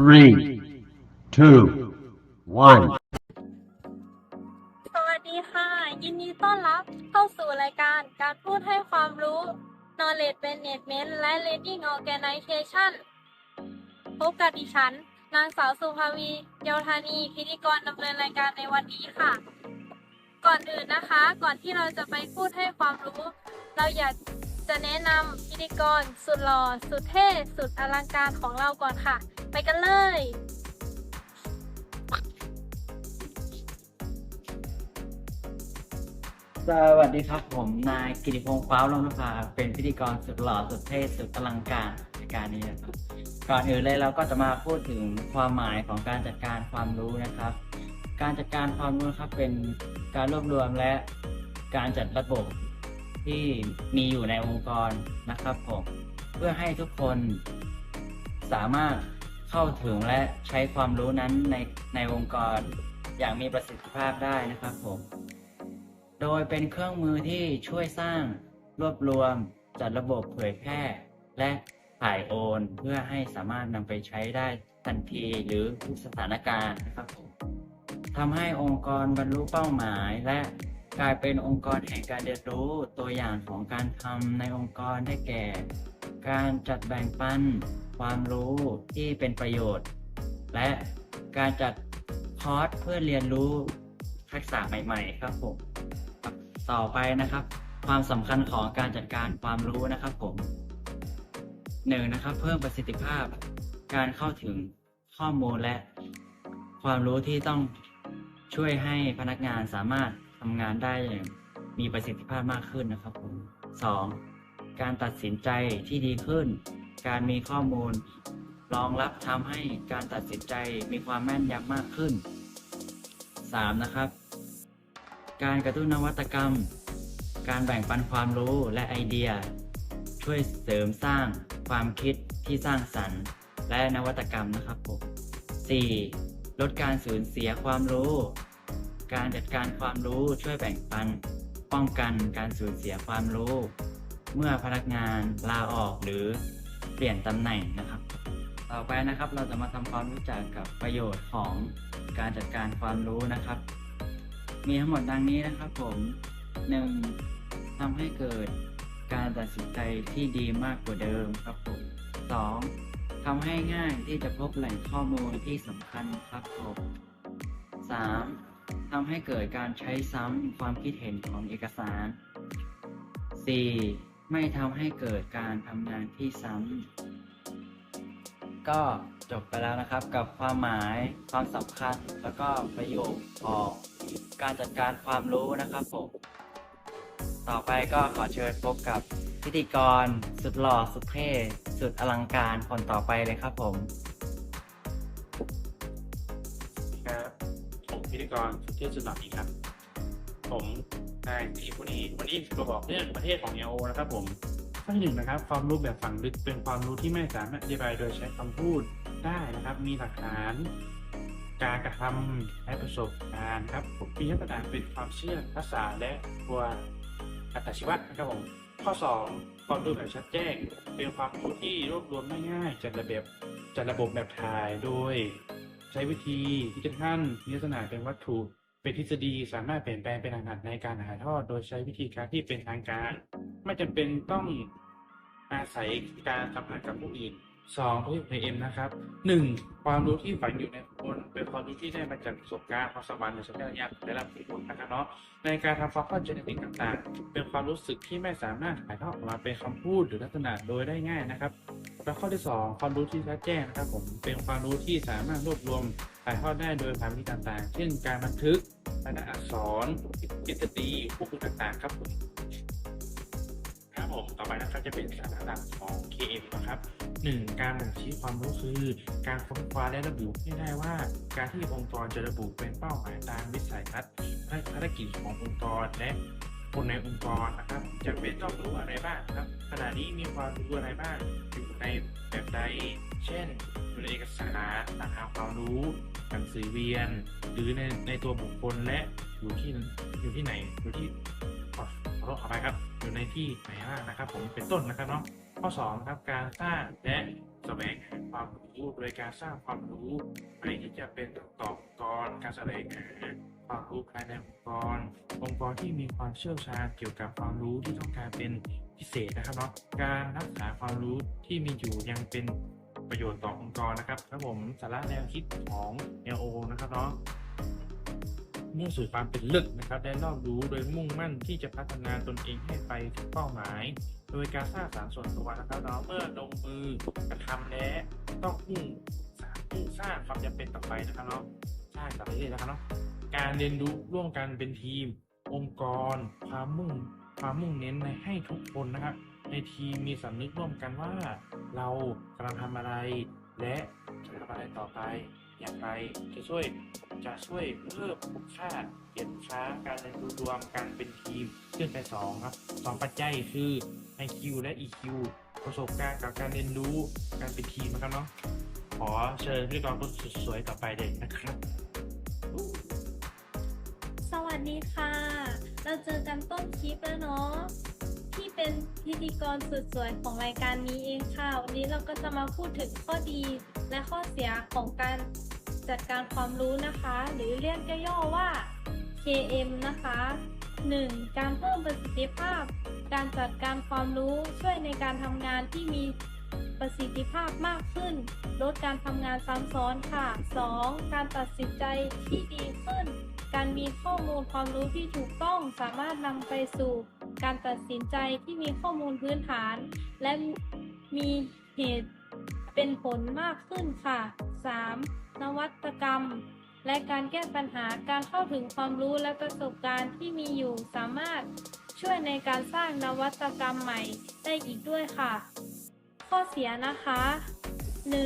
three, two, one. สวัสดีค่ะ ยินดีต้อนรับเข้าสู่รายการการพูดให้ความรู้ Knowledge Management และ Learning Organization พบกับดิฉัน นางสาวสุภาวีเยาวธานี พิธีกรดำเนินรายการในวันนี้ค่ะ ก่อนอื่นนะคะ ก่อนที่เราจะไปพูดให้ความรู้ เราอยาก จะแนะนำพิธีกร สุดหล่อสุดเท่สุดอลังการของเราก่อนค่ะ ไปกันเลย สวัสดีครับผมนายกิติพงษ์ฟ้าวลงนภาเป็นพิธีกรสุดหล่อสุดเท่สุดอลังการในการนี้นะครับก่อนอื่นเลยเราก็จะมาพูดถึงความหมายของการจัดการความรู้นะครับ การจัดการความรู้ครับเป็นการรวบรวมและการจัดระบบ ที่มีอยู่ในองค์กรนะครับผมเพื่อให้ทุกคนสามารถเข้าถึงและใช้ความรู้นั้นในในองค์กรอย่างมีประสิทธิภาพได้นะครับผม โดยเป็นเครื่องมือที่ช่วยสร้างรวบรวมจัดระบบเผยแพร่ และถ่ายโอนเพื่อให้สามารถนำไปใช้ได้ทันทีหรือทุกสถานการณ์นะครับผมทำให้องค์กรบรรลุเป้าหมายและ กลายเป็นองค์กรแห่งการเรียนรู้ ตัวอย่างของการทำในองค์กรได้แก่ การจัดแบ่งปัน ความรู้ที่เป็นประโยชน์ และการจัดคอร์สเพื่อเรียนรู้ทักษะใหม่ๆ ครับผม ต่อไปนะครับ ความสำคัญของการจัดการความรู้นะครับผมหนึ่งนะครับ เพิ่มประสิทธิภาพ การเข้าถึงข้อมูลและ ความรู้ที่ต้องช่วยให้พนักงานสามารถ ทำงานได้อย่างมีประสิทธิภาพมากขึ้นนะครับผมสองการตัดสินใจที่ดีขึ้น การมีข้อมูลรองรับทำให้การตัดสินใจมีความแม่นยำมากขึ้นสามนะครับ การกระตุ้นนวัตกรรม การแบ่งปันความรู้และไอเดีย ช่วยเสริมสร้างความคิดที่สร้างสรรค์และนวัตกรรมนะครับผม 4. ลดการสูญเสียความรู้ การจัดการความรู้ช่วยแบ่งปัน ป้องกันการสูญเสียความรู้ เมื่อพนักงานลาออกหรือเปลี่ยนตำแหน่งนะครับ ต่อไปนะครับเราจะมาทำความรู้จักกับประโยชน์ของการจัดการความรู้นะครับ มีทั้งหมดดังนี้นะครับผม 1. ทำให้เกิดการตัดสินใจที่ดีมากกว่าเดิมครับผม 2. ทำให้ง่ายที่จะพบแหล่งข้อมูลที่สำคัญครับผม 3. ทำให้เกิดการใช้ซ้ำความคิดเห็นของเอกสาร 4. ไม่ทำให้เกิดการทำงานที่ซ้ำ ก็จบไปแล้วนะครับกับความหมาย ความสำคัญ แล้วก็ประโยชน์ของการจัดการความรู้นะครับผม ต่อไปก็ขอเชิญพบกับพิธีกร สุดหล่อสุดเท่สุดอลังการคนต่อไปเลยครับผม กรสุเทพสุนทรอีกครับ ผมนายทีผู้นี้วันนี้จะบอกเรื่องประเทศของเอโอนะครับผมข้อที่หนึ่งนะครับ ความรู้แบบฝังลึกเป็นความรู้ที่ไม่สามารถอธิบายโดยใช้คำพูดได้นะครับ มีหลักฐาน การกระทำและประสบการณ์ครับผมมีมาตรฐานเป็นความเชื่อภาษาและตัวอัตชีวะนะครับผมข้อสองความรู้แบบชัดแจ้ง เป็นความรู้ที่รวบรวมง่ายจัดระเบียบจัดระบบแบบถ่ายโดย ใช้วิธีดิจิทัลมีลักษณะเป็นวัตถุเป็นทฤษฎีสามารถเปลี่ยนแปลงเป็นอาหารในการถ่ายทอด โดยใช้วิธีการที่เป็นทางการ ไม่จำเป็นต้องอาศัยการสัมผัสกับผู้อื่นสองตัวในเอ็มนะครับหนึ่งความรู้ที่ฝังอยู่ในคนเป็นความรู้ที่ได้มาจากประสบการณ์ความสามารถในสัญญาณได้รับผลนะครับเนาะในการทำฟังก์ชันเจนติกต่างๆ เป็นความรู้สึกที่ไม่สามารถถ่ายทอดออกมาเป็นคำพูดหรือลักษณะโดยได้ง่ายนะครับ และข้อที่สองความรู้ที่ชัดแจ้งนะครับผมเป็นความรู้ที่สามารถรวบรวมถ่ายทอดได้โดยผ่านวิธีต่างๆ เช่นการบันทึกรายละอักษรทฤษฎีพวกคุณต่างๆ ครับผมครับผมต่อไปนะครับจะเป็นสาระหลักของ KM นะครับหนึ่งการบ่งชี้ความรู้คือ การค้นคว้าและระบุให้ได้ว่า การที่องค์กรจะระบุเป็นเป้าหมายตามวิสัยทัศน์และภารกิจขององค์กรและ คนในองค์กรนะครับจะเป็นต้องรู้อะไรบ้างครับ ขณะนี้มีความรู้อะไรบ้างอยู่ในแบบใด เช่นอยู่ในเอกสารตามความรู้หนังสือเรียน หรือในในตัวบุคคลและอยู่ที่อยู่ที่ไหนอยู่ที่ขอขอโทษขอไปครับ อยู่ในที่ไหนบ้างนะครับ ผมเป็นต้นนะครับเนาะข้อ2ครับการสร้างและสแสวงหาความรู้โดยการสร้างความรู้อะไม่ที่จะเป็นต่อองค์กรการแสวงหา ความรู้ภายในองค์กร องค์กรที่มีความเชี่ยวชาญเกี่ยวกับความรู้ที่ต้องการเป็นพิเศษนะครับเนาะการรักษาความรู้ที่มีอยู่ยังเป็นประโยชน์ต่อองค์กรนะครับครับผมสาระแนวคิดของ LO นะครับเนาะมุ่งสู่ความเป็นลิศนะครับและรอบรู้โดยมุ่งมั่นที่จะพัฒนาตนเองให้ไปถึงเป้าหมาย โดยการสร้างสรรค์ส่วนตัวนะครับเนาะเมื่อลงมือกระทำและต้องมุ่งสร้างความจำเป็นต่อไปนะครับเนาะสร้างต่อไปเรื่อยนะครับเนาะ การเรียนรู้ร่วมกันเป็นทีม องค์กร ความมุ่งความมุ่งเน้นในให้ทุกคนนะครับ ในทีมมีสำนึกร่วมกันว่า เรากำลังทำอะไร และจะทำอะไรต่อไปอย่างไรจะช่วยจะช่วยเพิ่มคุณค่าเปลี่ยนค้าการเรียนรู้รวมกันเป็นทีมขึ้นไปสองครับสองปัจจัยคือ IQ และ EQ ประสบการณ์กับการเรียนรู้การเป็นทีมนะครับเนาะขอเชิญพิธีกรคนสวยต่อไปเลยนะครับ ดีค่ะ เราเจอกันต้นคลิปแล้วเนาะที่เป็นพิธีกรสุดสวยของรายการนี้เองค่ะ วันนี้เราก็จะมาพูดถึงข้อดีและข้อเสียของการจัดการความรู้นะคะ หรือเรียกย่อๆว่า KM นะคะ 1. การเพิ่มประสิทธิภาพ การจัดการความรู้ช่วยในการทำงานที่มี ประสิทธิภาพมากขึ้น ลดการทำงานซ้ำซ้อนค่ะ 2. การตัดสินใจที่ดีขึ้น การมีข้อมูลความรู้ที่ถูกต้องสามารถนำไปสู่ การตัดสินใจที่มีข้อมูลพื้นฐาน และมีเหตุเป็นผลมากขึ้นค่ะ 3. นวัตกรรม และการแก้ปัญหาการเข้าถึงความรู้และประสบการณ์ที่มีอยู่สามารถช่วยในการสร้างนวัตกรรมใหม่ได้อีกด้วยค่ะ ข้อเสียนะคะ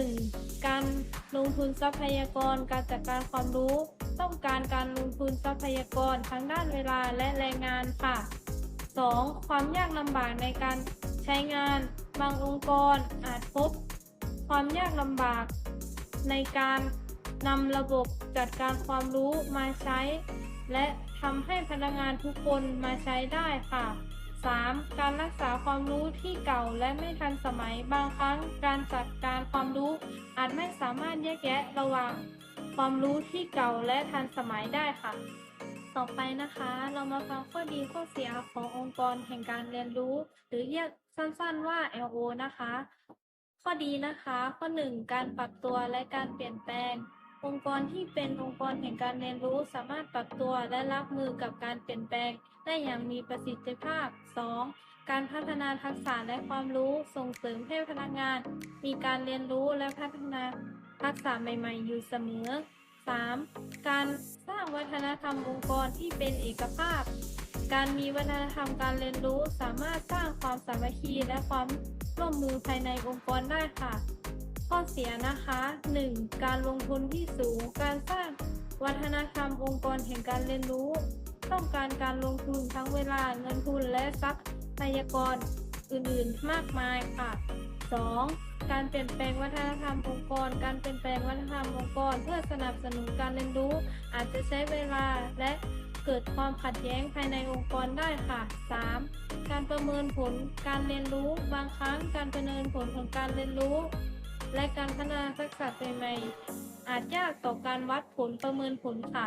1. การลงทุนทรัพยากรการจัดการความรู้ ต้องการการลงทุนทรัพยากรทั้งด้านเวลาและแรงงานค่ะ 2. ความยากลำบากในการใช้งาน บางองค์กรอาจพบ ความยากลำบาก ในการนำระบบจัดการความรู้มาใช้ และทำให้พนักงานทุกคนมาใช้ได้ค่ะ 3. การรักษาความรู้ที่เก่าและไม่ทันสมัย บางครั้งการจัดการความรู้อาจไม่สามารถแยกแยะระหว่างความรู้ที่เก่าและทันสมัยได้ค่ะ ต่อไปนะคะ เรามาฟังข้อดีข้อเสียขององค์กรแห่งการเรียนรู้ หรือเรียกสั้นๆว่า LO นะคะ ข้อดีนะคะ ข้อ 1 การปรับตัวและการเปลี่ยนแปลง องค์กรที่เป็นองค์กรแห่งการเรียนรู้สามารถปรับตัวและรับมือกับการเปลี่ยนแปลง ได้อย่างมีประสิทธิภาพ 2. การพัฒนาทักษะและความรู้ส่งเสริมให้พนักงาน มีการเรียนรู้และพัฒนาทักษะใหม่ ๆ อยู่เสมอ 3. การสร้างวัฒนธรรมองค์กรที่เป็นเอกภาพ การมีวัฒนธรรมการเรียนรู้สามารถสร้างความสามัคคีและความร่วมมือภายในองค์กรได้ค่ะ ข้อเสียนะคะ 1. การลงทุนที่สูง การสร้างวัฒนธรรมองค์กรแห่งการเรียนรู้ ต้องการการลงทุนทั้งเวลาเงินทุนและทรัพยากรอื่นๆมากมายค่ะ 2. การเปลี่ยนแปลงวัฒนธรรมองค์กร การเปลี่ยนแปลงวัฒนธรรมองค์กร เพื่อสนับสนุนการเรียนรู้ อาจจะใช้เวลาและเกิดความขัดแย้งภายในองค์กรได้ค่ะ 3. การประเมินผลการเรียนรู้ บางครั้งการประเมินผลของการเรียนรู้ และการพัฒนาทักษะใหม่ๆอาจยากต่อการวัดผลประเมินผลค่ะ